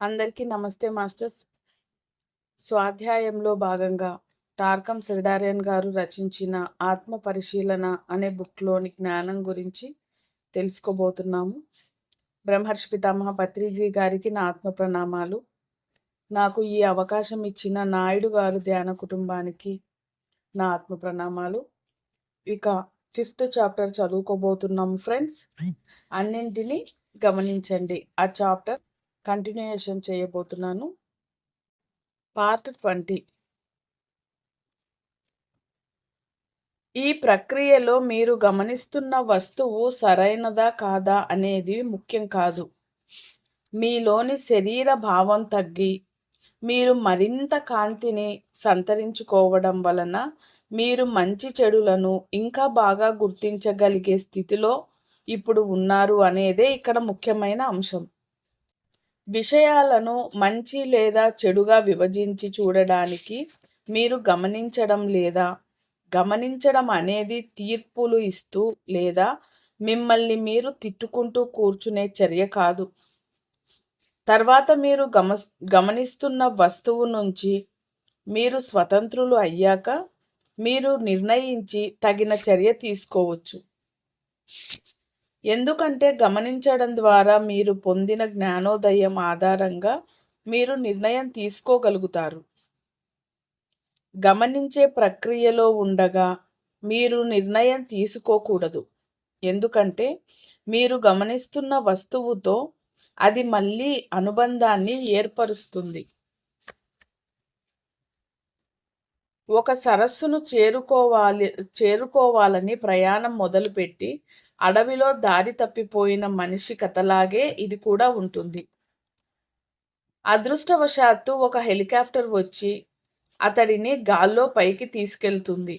అందరికీ నమస్తే మాస్టర్స్. స్వాధ్యాయంలో భాగంగా టార్కం సిడారియన్ గారు రచించిన ఆత్మ పరిశీలన అనే బుక్లోని జ్ఞానం గురించి తెలుసుకోబోతున్నాము. బ్రహ్మర్షి పితామహ పత్రిజీ గారికి నా ఆత్మ ప్రణామాలు. నాకు ఈ అవకాశం ఇచ్చిన నాయుడు గారు ధ్యాన కుటుంబానికి నా ఆత్మ ప్రణామాలు. ఇక ఫిఫ్త్ చాప్టర్ చదువుకోబోతున్నాము ఫ్రెండ్స్. అన్నింటినీ గమనించండి. ఆ చాప్టర్ కంటిన్యూయేషన్ చేయబోతున్నాను. Part twenty. ఈ ప్రక్రియలో మీరు గమనిస్తున్న వస్తువు సరైనదా కాదా అనేది ముఖ్యం కాదు. మీలోని శరీర భావం తగ్గి మీరు మరింత కాంతిని సంతరించుకోవడం వలన మీరు మంచి చెడులను ఇంకా బాగా గుర్తించగలిగే స్థితిలో ఇప్పుడు ఉన్నారు అనేదే ఇక్కడ ముఖ్యమైన అంశం. విషయాలను మంచి లేదా చెడుగా విభజించి చూడడానికి మీరు గమనించడం లేదా గమనించడం అనేది తీర్పులు ఇస్తూ లేదా మిమ్మల్ని మీరు తిట్టుకుంటూ కూర్చునే చర్య కాదు. తర్వాత మీరు గమ గమనిస్తున్న వస్తువు నుంచి మీరు స్వతంత్రులు అయ్యాక మీరు నిర్ణయించి తగిన చర్య తీసుకోవచ్చు. ఎందుకంటే గమనించడం ద్వారా మీరు పొందిన జ్ఞానోదయం ఆధారంగా మీరు నిర్ణయం తీసుకోగలుగుతారు. గమనించే ప్రక్రియలో ఉండగా మీరు నిర్ణయం తీసుకోకూడదు. ఎందుకంటే మీరు గమనిస్తున్న వస్తువుతో అది మళ్ళీ అనుబంధాన్ని ఏర్పరుస్తుంది. ఒక సరస్సును చేరుకోవాలి చేరుకోవాలని ప్రయాణం మొదలుపెట్టి అడవిలో దారి తప్పిపోయిన మనిషి కథలాగే ఇది కూడా ఉంటుంది. అదృష్టవశాత్తు ఒక హెలికాప్టర్ వచ్చి అతడిని గాల్లో పైకి తీసుకెళ్తుంది.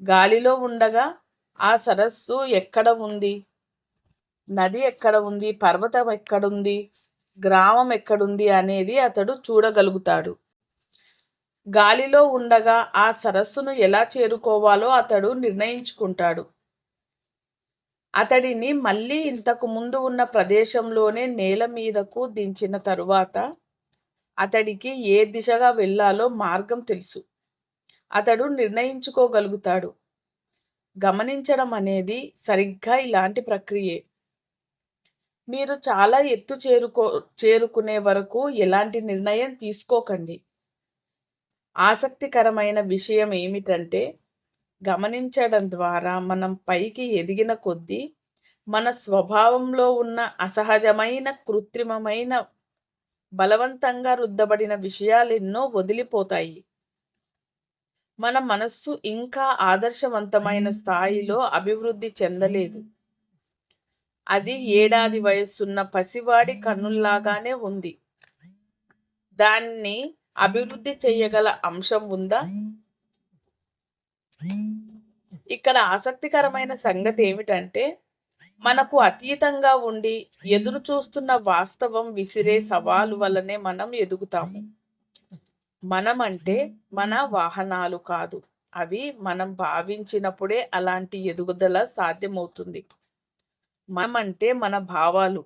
గాలిలో ఉండగా ఆ సరస్సు ఎక్కడ ఉంది? నది ఎక్కడ ఉంది? పర్వతం ఎక్కడుంది? గ్రామం ఎక్కడుంది? అనేది అతడు చూడగలుగుతాడు. గాలిలో ఉండగా ఆ సరస్సును ఎలా చేరుకోవాలో అతడు నిర్ణయించుకుంటాడు. అతడిని మళ్ళీ ఇంతకు ముందు ఉన్న ప్రదేశంలోనే నేల మీదకు దించిన తరువాత అతడికి ఏ దిశగా వెళ్ళాలో మార్గం తెలుసు. అతడు నిర్ణయించుకోగలుగుతాడు. గమనించడం అనేది సరిగ్గా ఇలాంటి ప్రక్రియే. మీరు చాలా ఎత్తు చేరుకో చేరుకునే వరకు ఎలాంటి నిర్ణయం తీసుకోకండి. ఆసక్తికరమైన విషయం ఏమిటంటే గమనించడం ద్వారా మనం పైకి ఎదిగిన కొద్దీ మన స్వభావంలో ఉన్న అసహజమైన కృత్రిమమైన బలవంతంగా రుద్దబడిన విషయాలెన్నో వదిలిపోతాయి. మన మనస్సు ఇంకా ఆదర్శవంతమైన స్థాయిలో అభివృద్ధి చెందలేదు. అది ఏడాది వయస్సున్న పసివాడి కన్నుల్లాగానే ఉంది. దాన్ని అభివృద్ధి చేయగల అంశం ఉందా? ఇక్కడ ఆసక్తికరమైన సంగతి ఏమిటంటే మనకు అతీతంగా ఉండి ఎదురు చూస్తున్న వాస్తవం విసిరే సవాలు వల్లనే మనం ఎదుగుతాము. మనం అంటే మన వాహనాలు కాదు. అవి మనం భావించినప్పుడే అలాంటి ఎదుగుదల సాధ్యమవుతుంది. మనం అంటే మన భావాలు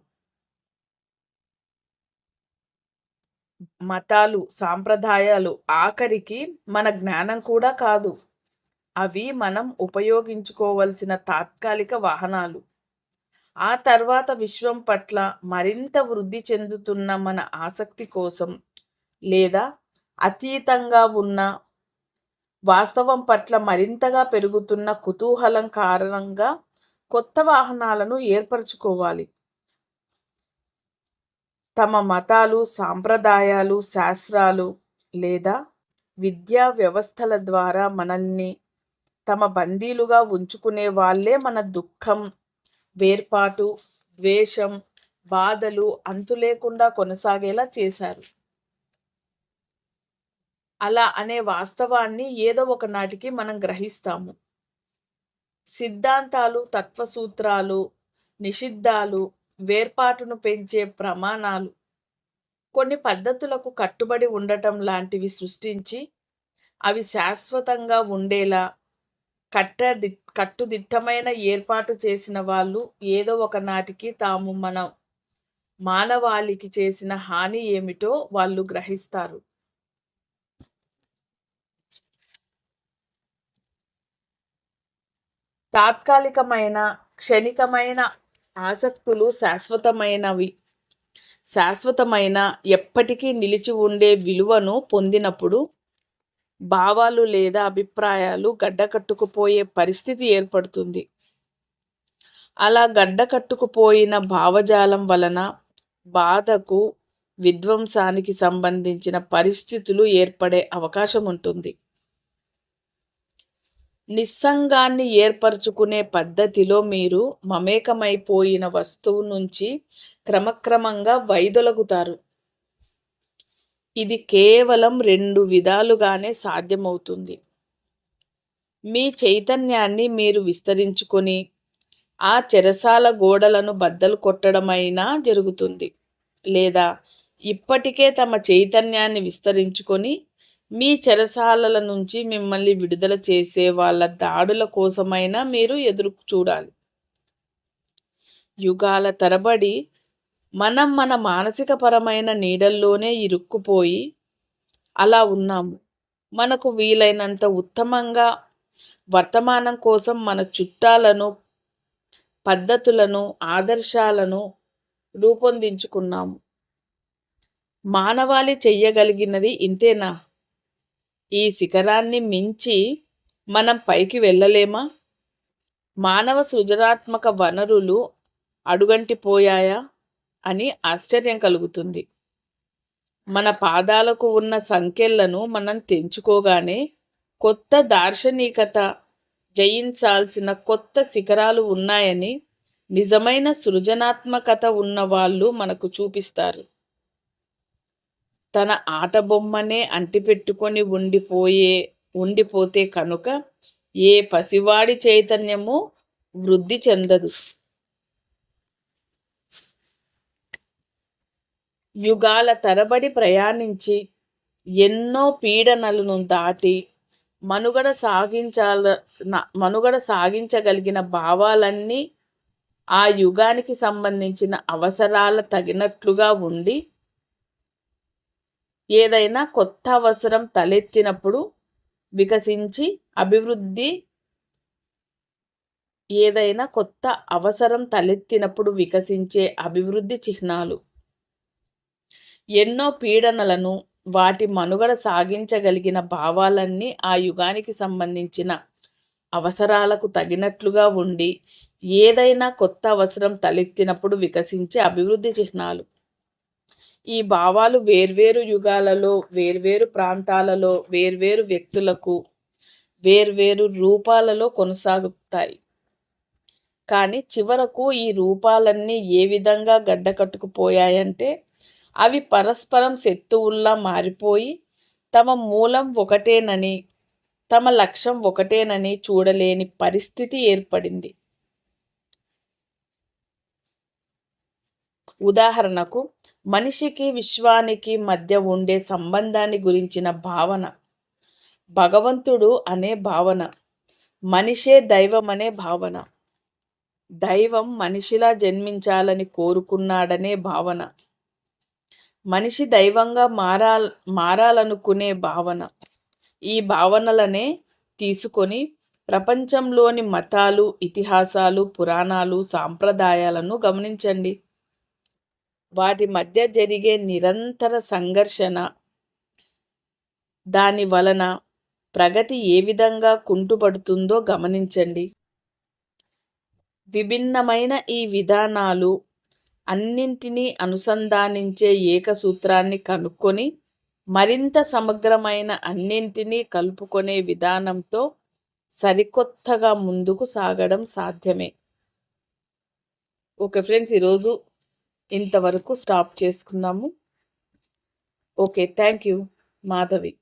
మతాలు సాంప్రదాయాలు ఆఖరికి మన జ్ఞానం కూడా కాదు. అవి మనం ఉపయోగించుకోవలసిన తాత్కాలిక వాహనాలు. ఆ తర్వాత విశ్వం పట్ల మరింత వృద్ధి చెందుతున్న మన ఆసక్తి కోసం లేదా అతీతంగా ఉన్న వాస్తవం పట్ల మరింతగా పెరుగుతున్న కుతూహలం కారణంగా కొత్త వాహనాలను ఏర్పరచుకోవాలి. తమ మతాలు సాంప్రదాయాలు శాస్త్రాలు లేదా విద్యా వ్యవస్థల ద్వారా మనల్ని తమ బందీలుగా ఉంచుకునే వాళ్ళే మన దుఃఖం వేర్పాటు ద్వేషం బాధలు అంతు లేకుండా కొనసాగేలా చేశారు. అలా అనే వాస్తవాన్ని ఏదో ఒకనాటికి మనం గ్రహిస్తాము. సిద్ధాంతాలు తత్వసూత్రాలు నిషిద్ధాలు వేర్పాటును పెంచే ప్రమాణాలు కొన్ని పద్ధతులకు కట్టుబడి ఉండటం లాంటివి సృష్టించి అవి శాశ్వతంగా ఉండేలా కట్టది కట్టుదిట్టమైన ఏర్పాటు చేసిన వాళ్ళు ఏదో ఒక నాటికి తాము మన మానవాళికి చేసిన హాని ఏమిటో వాళ్ళు గ్రహిస్తారు. తాత్కాలికమైన, క్షణికమైన ఆసక్తులు శాశ్వతమైనవి. శాశ్వతమైన, ఎప్పటికీ నిలిచి ఉండే విలువను పొందినప్పుడు భావాలు లేదా అభిప్రాయాలు గడ్డకట్టుకుపోయే పరిస్థితి ఏర్పడుతుంది. అలా గడ్డకట్టుకుపోయిన భావజాలం వలన బాధకు, విధ్వంసానికి సంబంధించిన పరిస్థితులు ఏర్పడే అవకాశం ఉంటుంది. నిస్సంగాన్ని ఏర్పరచుకునే పద్ధతిలో మీరు మమేకమైపోయిన వస్తువు నుంచి క్రమక్రమంగా వైదొలగుతారు. ఇది కేవలం రెండు విధాలుగానే సాధ్యమవుతుంది. మీ చైతన్యాన్ని మీరు విస్తరించుకొని, ఆ చెరసాల గోడలను బద్దలు కొట్టడమైనా జరుగుతుంది. లేదా ఇప్పటికే తమ చైతన్యాన్ని విస్తరించుకొని, మీ చెరసాలల నుంచి మిమ్మల్ని విడుదల చేసే వాళ్ళ దాడుల కోసమైనా మీరు ఎదురు చూడాలి. యుగాల తరబడి మనం మన మానసికపరమైన నీడల్లోనే ఇరుక్కుపోయి అలా ఉన్నాము. మనకు వీలైనంత ఉత్తమంగా వర్తమానం కోసం మన చుట్టాలను, పద్ధతులను, ఆదర్శాలను రూపొందించుకున్నాము. మానవాళి చెయ్యగలిగినది ఇంతేనా? ఈ శిఖరాన్ని మించి మనం పైకి వెళ్ళలేమా? మానవ సృజనాత్మక వనరులు అడుగంటిపోయాయా అని ఆశ్చర్యం కలుగుతుంది. మన పాదాలకు ఉన్న సంఖ్యలను మనం తెంచుకోగానే కొత్త దార్శనికత జయించాల్సిన కొత్త శిఖరాలు ఉన్నాయని నిజమైన సృజనాత్మకత ఉన్నవాళ్ళు మనకు చూపిస్తారు. తన ఆటబొమ్మనే అంటిపెట్టుకొని ఉండిపోయే ఉండిపోతే కనుక ఏ పసివాడి చైతన్యము వృద్ధి చెందదు. యుగాల తరబడి ప్రయాణించి, ఎన్నో పీడనలను దాటి మనుగడ సాగించాల మనుగడ సాగించగలిగిన భావాలన్నీ ఆ యుగానికి సంబంధించిన అవసరాల తగినట్లుగా ఉండి, ఏదైనా కొత్త అవసరం తలెత్తినప్పుడు వికసించి అభివృద్ధి ఏదైనా కొత్త అవసరం తలెత్తినప్పుడు వికసించే అభివృద్ధి చిహ్నాలు. ఎన్నో పీడనలను, వాటి మనుగడ సాగించగలిగిన భావాలన్నీ ఆ యుగానికి సంబంధించిన అవసరాలకు తగినట్లుగా ఉండి, ఏదైనా కొత్త అవసరం తలెత్తినప్పుడు వికసించే అభివృద్ధి చిహ్నాలు. ఈ భావాలు వేర్వేరు యుగాలలో, వేర్వేరు ప్రాంతాలలో, వేర్వేరు వ్యక్తులకు, వేర్వేరు రూపాలలో కొనసాగుతాయి. కానీ చివరకు ఈ రూపాలన్నీ ఏ విధంగా గడ్డకట్టుకుపోయాయంటే, అవి పరస్పరం శత్రువుల్లా మారిపోయి, తమ మూలం ఒకటేనని, తమ లక్ష్యం ఒకటేనని చూడలేని పరిస్థితి ఏర్పడింది. ఉదాహరణకు మనిషికి, విశ్వానికి మధ్య ఉండే సంబంధాన్ని గురించిన భావన. భగవంతుడు అనే భావన. మనిషే దైవం అనే భావన. దైవం మనిషిలా జన్మించాలని కోరుకున్నాడనే భావన. మనిషి దైవంగా మారాల్ మారాలనుకునే భావన. ఈ భావనలనే తీసుకొని ప్రపంచంలోని మతాలు, ఇతిహాసాలు, పురాణాలు, సాంప్రదాయాలను గమనించండి. వాటి మధ్య జరిగే నిరంతర సంఘర్షణ, దాని వలన ప్రగతి ఏ విధంగా కుంటుపడుతుందో గమనించండి. విభిన్నమైన ఈ విధానాలు అన్నింటినీ అనుసంధానించే ఏకసూత్రాన్ని కనుక్కొని, మరింత సమగ్రమైన అన్నింటినీ కలుపుకొనే విధానంతో సరికొత్తగా ముందుకు సాగడం సాధ్యమే. ఓకే ఫ్రెండ్స్ ఈరోజు ఇంతవరకు స్టాప్ చేసుకుందాము. Okay thank you Madhavi